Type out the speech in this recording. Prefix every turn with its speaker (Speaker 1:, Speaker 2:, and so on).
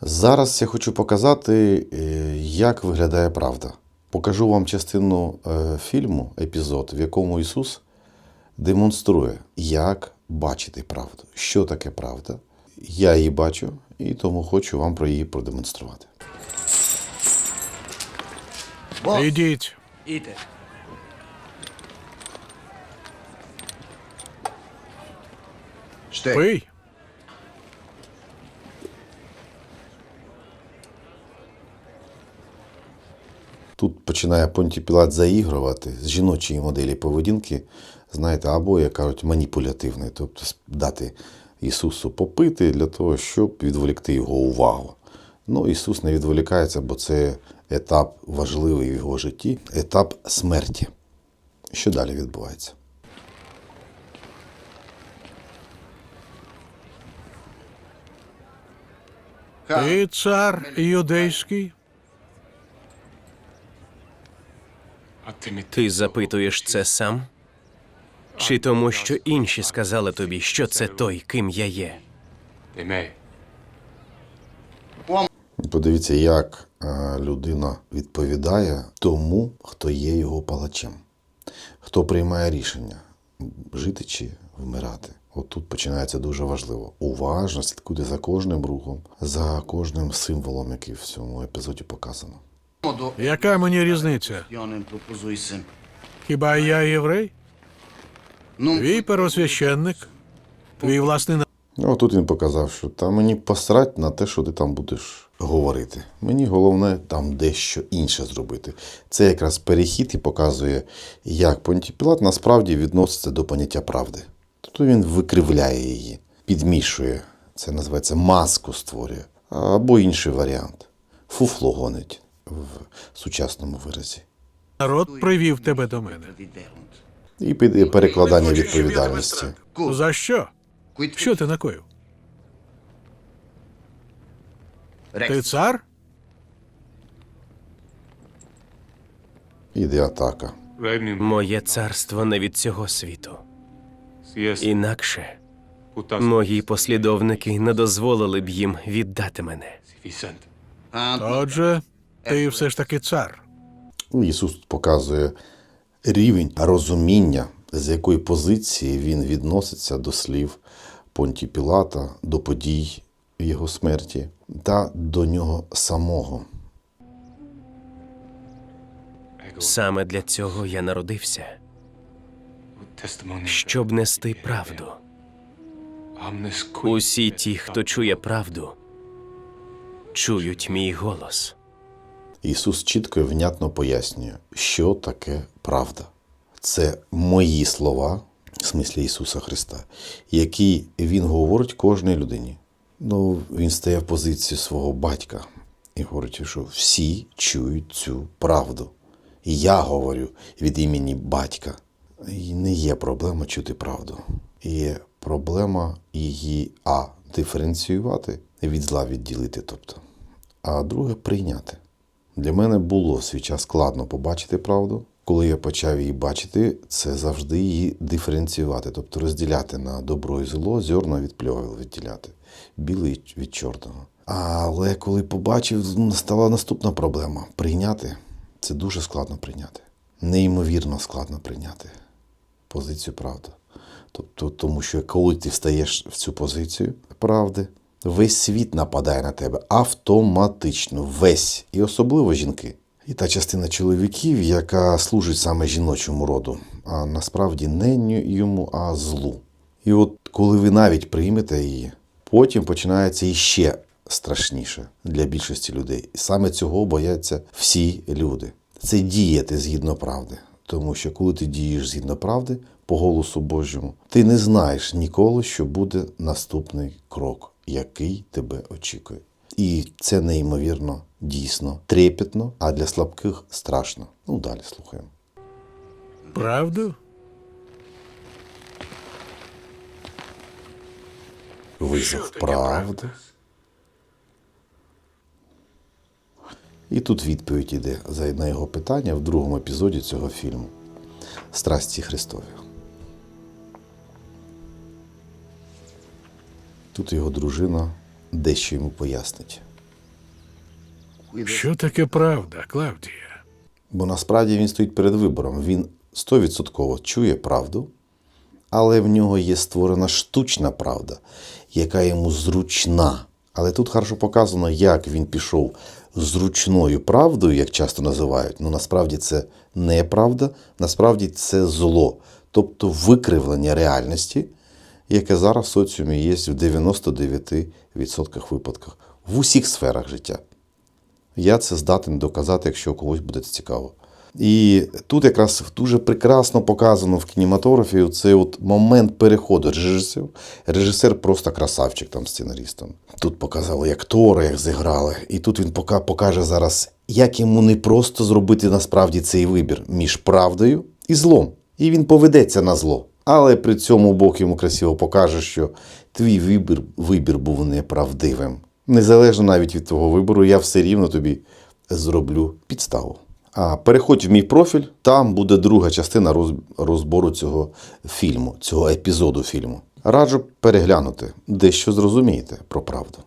Speaker 1: Зараз я хочу показати, е, як виглядає правда. Покажу вам частину е, фільму, епізод, в якому Ісус демонструє, як бачити правду. Що таке правда? Я її бачу і тому хочу вам про її продемонструвати.
Speaker 2: Ідіть.
Speaker 3: Іде.
Speaker 2: Пий.
Speaker 1: Тут починає Понті Пілат заігрувати з жіночої моделі поведінки, знаєте, або, як кажуть, маніпулятивної, тобто дати Ісусу попити для того, щоб відволікти його увагу. Ну, Ісус не відволікається, бо це етап важливий в його житті, етап смерті. Що далі відбувається?
Speaker 2: Ти цар юдейський?
Speaker 4: Ти запитуєш це сам? Чи тому, що інші сказали тобі, що це той, ким я є?
Speaker 1: Подивіться, як е, людина відповідає тому, хто є його палачем, хто приймає рішення жити чи вмирати. От тут починається дуже важливо. Уважно слідкуйте за кожним рухом, за кожним символом, який в цьому епізоді показано.
Speaker 2: Яка мені різниця? Хіба я єврей?
Speaker 3: Ну,
Speaker 2: Твій первосвященник? Твій власний на-
Speaker 1: Ну, тут він показав, що та мені посрать на те, що ти там будеш говорити. Мені головне там дещо інше зробити. Це якраз перехід і показує, як Понтій Пілат насправді відноситься до поняття правди. Тобто він викривляє її, підмішує. Це називається маску створює. Або інший варіант. Фуфло гонить в сучасному виразі.
Speaker 2: народ привів тебе до мене.
Speaker 1: І під перекладання відповідальності.
Speaker 2: За що? Що ти накоїв? Ти цар?
Speaker 1: Іде атака.
Speaker 4: Моє царство не від цього світу. Інакше мої послідовники не дозволили б їм віддати мене.
Speaker 2: Отже, ти все ж таки цар.
Speaker 1: Ну, Ісус показує рівень розуміння, з якої позиції він відноситься до слів Понті Пілата, до подій його смерті та до нього самого.
Speaker 4: Саме для цього я народився, щоб нести правду. Усі ті, хто чує правду, чують мій голос.
Speaker 1: Ісус чітко і внятно пояснює, що таке правда. Це мої слова, в смислі Ісуса Христа, які Він говорить кожній людині. Ну, він стає в позицію свого батька і говорить, що всі чують цю правду. І я говорю від імені батька. І не є проблема чути правду. Є проблема її а диференціювати від зла відділити, тобто, а друге прийняти. Для мене було в свій час складно побачити правду. Коли я почав її бачити, це завжди її диференціювати, тобто розділяти на добро і зло, зерна від пльову відділяти, білий від чорного. Але коли побачив, настала наступна проблема прийняти. Це дуже складно прийняти. Неймовірно складно прийняти позицію правди. Тобто, тому що коли ти встаєш в цю позицію правди, весь світ нападає на тебе автоматично, весь, і особливо жінки. І та частина чоловіків, яка служить саме жіночому роду, а насправді не йому, а злу. І от коли ви навіть приймете її, потім починається іще страшніше для більшості людей. І саме цього бояться всі люди. Це діяти згідно правди. Тому що коли ти дієш згідно правди, по голосу Божому, ти не знаєш ніколи, що буде наступний крок, який тебе очікує. І це неймовірно, дійсно, трепетно, а для слабких страшно. Ну, далі слухаємо.
Speaker 2: Правду?
Speaker 1: Визов правди. І тут відповідь іде за на його питання в другому епізоді цього фільму Страсті Христові. Тут його дружина дещо йому пояснить.
Speaker 2: Що таке правда, Клавдія?
Speaker 1: Бо насправді він стоїть перед вибором. Він стовідсотково чує правду, але в нього є створена штучна правда, яка йому зручна. Але тут хорошо показано, як він пішов зручною правдою, як часто називають. Ну насправді це не правда, насправді це зло, тобто викривлення реальності, яке зараз в соціумі є в 99% випадках в усіх сферах життя. Я це здатен доказати, якщо когось буде це цікаво. І тут якраз дуже прекрасно показано в кінематографі цей от момент переходу режисерів. Режисер просто красавчик там сценарістом. Тут показали актори, як зіграли. І тут він пока покаже зараз, як йому не просто зробити насправді цей вибір між правдою і злом. І він поведеться на зло. Але при цьому Бог йому красиво покаже, що твій вибір, вибір був неправдивим. Незалежно навіть від твого вибору, я все рівно тобі зроблю підставу. А переходь в мій профіль, там буде друга частина роз- розбору цього фільму, цього епізоду фільму. Раджу переглянути, дещо зрозумієте про правду.